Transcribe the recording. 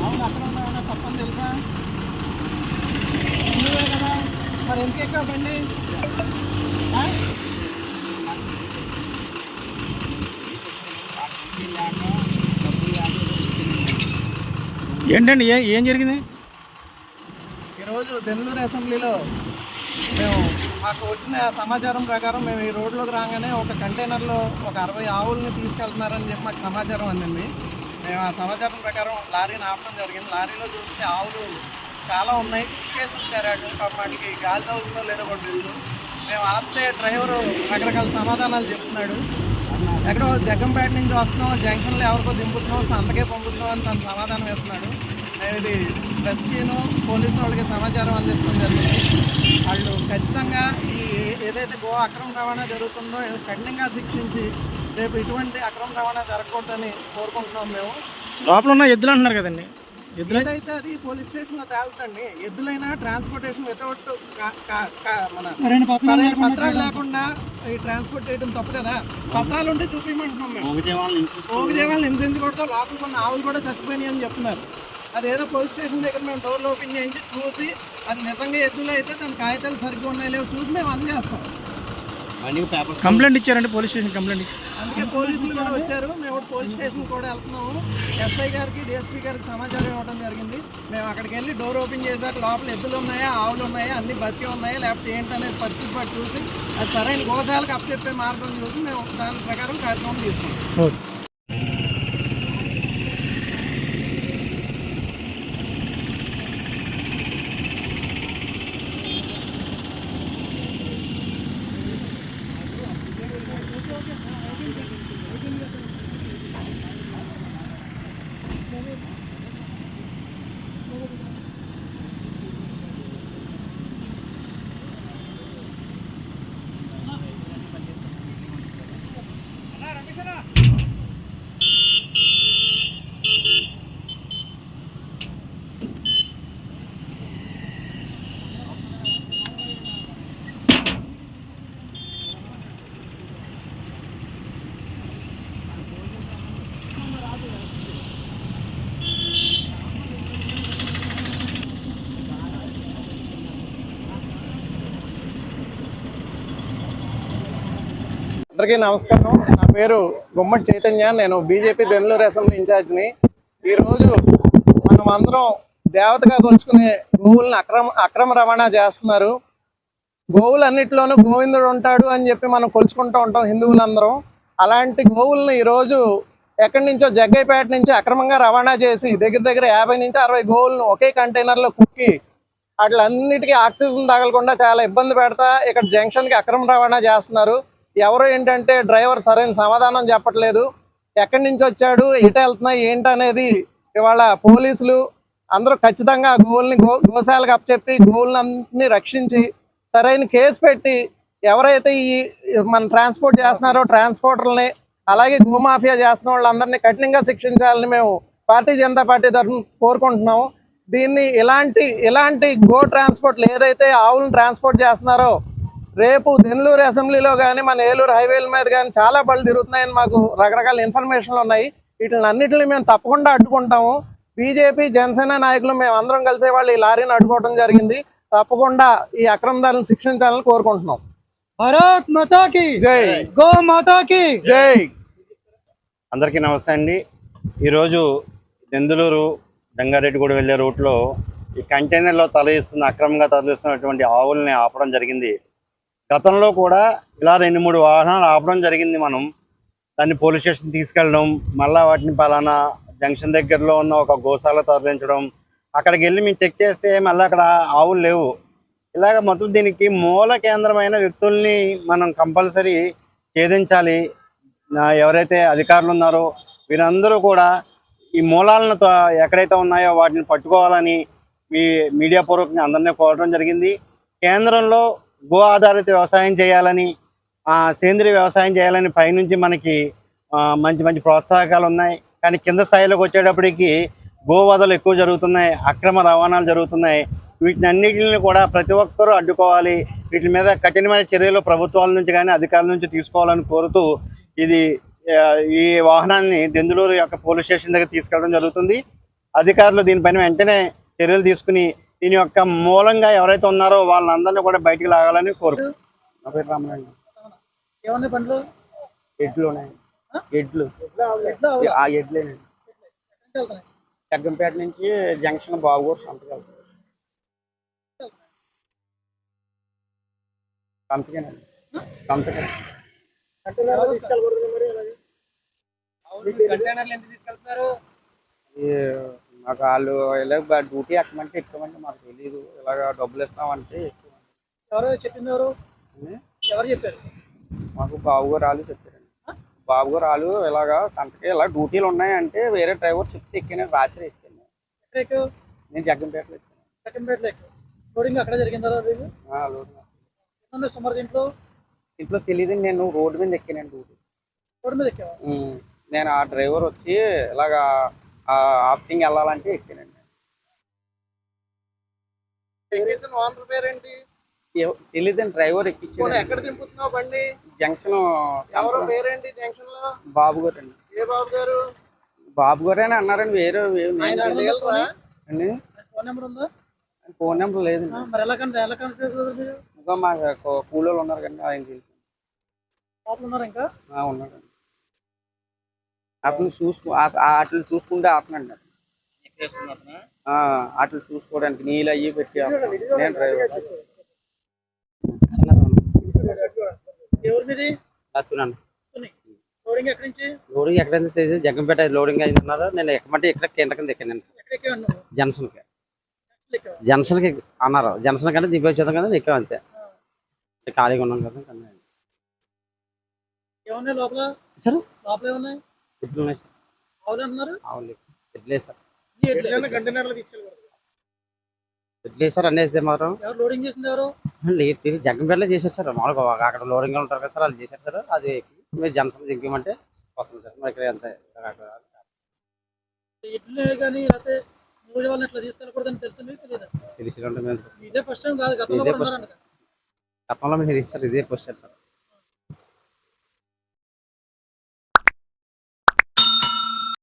అవును అక్కడ ఏమైనా తప్పని తెలుసా నువ్వే కదా మరి ఎందుకు ఎక్కువ బండి ఏంటండి ఏం జరిగింది? ఈరోజు దెందూరు అసెంబ్లీలో మేము మాకు వచ్చిన సమాచారం ప్రకారం మేము ఈ రోడ్లోకి రాగానే ఒక కంటైనర్లో ఒక అరవై ఆవుల్ని తీసుకెళ్తున్నారని చెప్పి మాకు సమాచారం అందింది. మేము ఆ సమాచారం ప్రకారం లారీని ఆపడం జరిగింది. లారీలో చూస్తే ఆవులు చాలా ఉన్నాయి. కేసు ఉంచారు. వాటిని వాటికి గాలి తగులుతుందో లేదో కూడా తెలుసు మేము ఆపితే డ్రైవరు రకరకాల సమాధానాలు చెప్తున్నాడు. ఎక్కడో జగ్గంపేట నుంచి వస్తున్నాం. జంక్షన్లో ఎవరికో దింపుతున్నాం. సంతకే పంపుతున్నాం అని తను సమాధానం వేస్తున్నాడు. ఇది ప్రెస్కిను పోలీసు వాళ్ళకి సమాచారం అందించడం జరిగింది. వాళ్ళు ఖచ్చితంగా ఈ ఏదైతే గో అక్రమ రవాణా జరుగుతుందో కఠినంగా శిక్షించి రేపు ఇటువంటి అక్రమ రవాణా జరగకూడదని కోరుకుంటున్నాం మేము. లోపల ఉన్న ఎద్దులు అంటున్నారు కదండి. ఎద్దులు ఏదైతే అది పోలీస్ స్టేషన్లో తేలుతండి ఎద్దులైనా ట్రాన్స్పోర్టేషన్ వితౌట్ మన పత్రాలు లేకుండా ఈ ట్రాన్స్పోర్ట్ చేయడం తప్పు కదా. పత్రాలు ఉంటే చూపించమంటున్నాం మేము. ఓగిదేవాళ్ళు హింసించకూడదు లోపల కొన్ని ఆవులు కూడా చచ్చిపోయినాయి అని చెప్తున్నారు. అదేదో పోలీస్ స్టేషన్ దగ్గర మేము డోర్లు ఓపెన్ చేయించి చూసి అది నిజంగా ఎద్దులు అయితే దాని కాగితాలు సరిగ్గా ఉన్నాయి లేవు చూసి మేము అందజేస్తాం కంప్లైంట్ ఇచ్చారండి పోలీస్ స్టేషన్ కంప్లైంట్. ఇచ్చారు అందుకే పోలీసులు కూడా వచ్చారు మేము పోలీస్ స్టేషన్ కూడా వెళ్తున్నాము. ఎస్ఐ గారికి డిఎస్పీ గారికి సమాచారం ఇవ్వడం జరిగింది. మేము అక్కడికి వెళ్ళి డోర్ ఓపెన్ చేశాక లోపల ఎద్దులు ఉన్నాయా ఆవులు ఉన్నాయా అన్ని బతికి ఉన్నాయా లేకపోతే ఏంటనేది పరిస్థితి బట్టి చూసి అది సరైన గోశాలకు అప్పచెప్పే మార్గం చూసి మేము దాని ప్రకారం కార్యక్రమం తీసుకుంటాం అందరికీ నమస్కారం. నా పేరు గుమ్మడి చైతన్య. నేను బీజేపీ దెందులూరు అసెంబ్లీ ఇన్ఛార్జ్ని. ఈరోజు మనం అందరం దేవతగా కొలుచుకునే గోవులను అక్రమ అక్రమ రవాణా చేస్తున్నారు. గోవులన్నిటిలోనూ గోవిందుడు ఉంటాడు అని చెప్పి మనం కొలుచుకుంటూ ఉంటాం హిందువులందరం. అలాంటి గోవులను ఈరోజు ఎక్కడి నుంచో జగ్గైపేట నుంచి అక్రమంగా రవాణా చేసి దగ్గర దగ్గర యాభై నుంచి అరవై గోవులను ఒకే కంటైనర్లో కుక్కి వాటిలన్నిటికీ ఆక్సిజన్ తగలకుండా చాలా ఇబ్బంది పెడతా ఇక్కడ జంక్షన్కి అక్రమ రవాణా చేస్తున్నారు. ఎవరు ఏంటంటే డ్రైవర్ సరైన సమాధానం చెప్పట్లేదు. ఎక్కడి నుంచి వచ్చాడు ఎటు వెళ్తున్నాయి ఏంటనేది ఇవాళ పోలీసులు అందరూ ఖచ్చితంగా గోవుల్ని గో గోశాలకు అప్పచెప్పి గోవులన్నింటినీ రక్షించి సరైన కేసు పెట్టి ఎవరైతే ఈ మన ట్రాన్స్పోర్ట్ చేస్తున్నారో ట్రాన్స్పోర్టర్ని అలాగే గోమాఫియా చేస్తున్న వాళ్ళందరినీ కఠినంగా శిక్షించాలని మేము భారతీయ జనతా పార్టీ తరఫున కోరుకుంటున్నాము. దీన్ని ఇలాంటి ఇలాంటి గో ట్రాన్స్పోర్ట్లు ఏదైతే ఆవులను ట్రాన్స్పోర్ట్ చేస్తున్నారో రేపు దెన్లూరు అసెంబ్లీలో కానీ మన ఏలూరు హైవేల మీద కానీ చాలా బళ్ళు తిరుగుతున్నాయని మాకు రకరకాల ఇన్ఫర్మేషన్లు ఉన్నాయి. వీటిని అన్నిటిని మేము తప్పకుండా అడ్డుకుంటాము. బీజేపీ జనసేన నాయకులు మేము అందరం కలిసే వాళ్ళు ఈ లారీని అడ్డుకోవడం జరిగింది. తప్పకుండా ఈ అక్రమదారులను శిక్షించాలని కోరుకుంటున్నాం. భారత్ మాతా కి జై. గో మాతా కి జై. అందరికీ నమస్తే అండి. ఈరోజు దెందులూరు జంగారెడ్డిగూడ వెళ్ళే రూట్లో ఈ కంటైనర్లో తరలిస్తున్న అక్రమంగా తరలిస్తున్నటువంటి ఆవుల్ని ఆపడం జరిగింది. గతంలో కూడా ఇలా రెండు మూడు వాహనాలు ఆపడం జరిగింది మనం. దాన్ని పోలీస్ స్టేషన్ తీసుకెళ్ళడం మళ్ళీ వాటిని పలానా జంక్షన్ దగ్గరలో ఉన్న ఒక గోశాల తరలించడం అక్కడికి వెళ్ళి మేము చెక్ చేస్తే మళ్ళీ అక్కడ ఆవులు లేవు. ఇలాగ మొత్తం దీనికి మూల కేంద్రమైన వ్యక్తుల్ని మనం కంపల్సరీ ఛేదించాలి. నా- ఎవరైతే అధికారులు ఉన్నారో వీరందరూ కూడా ఈ మూలాలను ఎక్కడైతే ఉన్నాయో వాటిని పట్టుకోవాలని మీ మీడియా పూర్వకంగా అందరినీ కోరడం జరిగింది. కేంద్రంలో గో ఆధారిత వ్యవసాయం చేయాలని సేంద్రియ వ్యవసాయం చేయాలని పైనుంచి మనకి మంచి మంచి ప్రోత్సాహకాలు ఉన్నాయి. కానీ కింద స్థాయిలోకి వచ్చేటప్పటికి గోవధలు ఎక్కువ జరుగుతున్నాయి అక్రమ రవాణాలు జరుగుతున్నాయి. వీటిని అన్నిటిని కూడా ప్రతి ఒక్కరూ అడ్డుకోవాలి. వీటి మీద కఠినమైన చర్యలు ప్రభుత్వాల నుంచి కానీ అధికారుల నుంచి తీసుకోవాలని కోరుతూ ఇది ఈ వాహనాన్ని దెందులూరు యొక్క పోలీస్ స్టేషన్ దగ్గర తీసుకెళ్ళడం జరుగుతుంది. అధికారులు దీనిపైన వెంటనే చర్యలు తీసుకుని దీని యొక్క మూలంగా ఎవరైతే ఉన్నారో వాళ్ళందరినీ కూడా బయటికి లాగాలని కోరు నా పేరు రామనాయుడు ఏమన్నా బండ్లు ఎడ్లు ఎడ్లు. ఆ ఎడ్లేనండి జగ్గంపేట నుంచి జంక్షన్ బాగూరు సంతకాలు సంతకేనండి సంతకం కంటైనర్లు తీసుకెళ్ళకూడదు మరి అలాగే? కంటైనర్లు ఎంత తీసుకెళ్తున్నారు? ఈ మాకు వాళ్ళు ఇలా డ్యూటీ ఎక్కమంటే ఎక్కమంటే మాకు తెలియదు ఇలాగ డబ్బులు ఇస్తామంటే ఎక్కువ ఎవరు చెప్పింది ఎవరు? ఎవరు చెప్పారు? మాకు బాబుగారు రాళ్ళు చెప్పారండి. బాబుగారు రాళ్ళు ఇలాగ సంతకి ఇలా డ్యూటీలు ఉన్నాయంటే వేరే డ్రైవర్ చెప్తే ఎక్కాను రాత్రి ఎక్కాను నేను జగ్గంపేటలో ఎక్కాను. సెకండ్పేటలో ఎక్కువ లోడింగ్ అక్కడ జరిగిందా సుమారు దీంట్లో? ఇంట్లో తెలియదు నేను రోడ్డు మీద ఎక్కాను డ్యూటీ. రోడ్డు మీద ఎక్కావా? ఉమ్. నేను ఆ డ్రైవర్ వచ్చి ఇలాగా ఆఫ్టింగ్ వెళ్ళాలంటే ఎక్కానండి. తెలీదండి డ్రైవర్ ఎక్కించాడు ఎక్కడ దింపుతున్నావు బండి? జంక్షన్ ఎవరో పేరేంటి జంక్షన్లో బాబు గారు అండి ఏ బాబు గారు? బాబు గారే అని అన్నారండి వేరే? అండి? ఫోన్ నెంబర్ ఉందా? ఫోన్ నెంబర్ లేదండి. మరి ఎలా కనుక ఎలా మీరు? ఇంకా మా కూలోళ్ళు ఉన్నారు కానీ ఆయన తెలుసు. ఉన్నారు ఇంకా? ఆ, ఉన్నాడండి. అతను చూసుకో అట్లా చూసుకుంటే ఆపనండి అట్లా చూసుకోవడానికి నీళ్ళు అయ్యి పెట్టి. నేను డ్రైవర్. లోడింగ్ ఎక్కడి తెలియదు జగ్గంపేట లోడింగ్ అయింది అన్నారు. నేను ఎక్కమంటే ఇక్కడ ఎక్కడ ఎక్కావు నువ్వు జన్సన్కి. ఎక్కావు? జన్సన్కి అన్నారు. జన్సన్ కంటే దిగిపోయేదాం కదా ఎక్కాం అంతే. ఖాళీగా ఉన్నాం కదా సార్? ఉన్నాయి సార్ అవును ఎట్లే సార్ ఎట్లే సార్ అనేది మాత్రం? ఎవరు లోడింగ్ చేసింది ఎవరు? లేదు తెలిసి జగ్గంపేటలో చేశారు సార్. మామూలుగా అక్కడ లోడింగ్ ఉంటారు కదా సార్ వాళ్ళు చేశారు సార్ అది మీరు జన్సన్ దిగ్గమంటే వస్తుంది సార్. మరి ఇక్కడ ఎంత ఇడ్లీ కానీ లేకపోతే మూడు వాళ్ళని ఇట్లా తీసుకెళ్ళకూడదని తెలుసు మీకు? తెలియదు తెలిసి ఇదే ఫస్ట్ టైం కాదు గతంలో మీరు ఇస్తారు ఇదే పోస్ట్ సార్.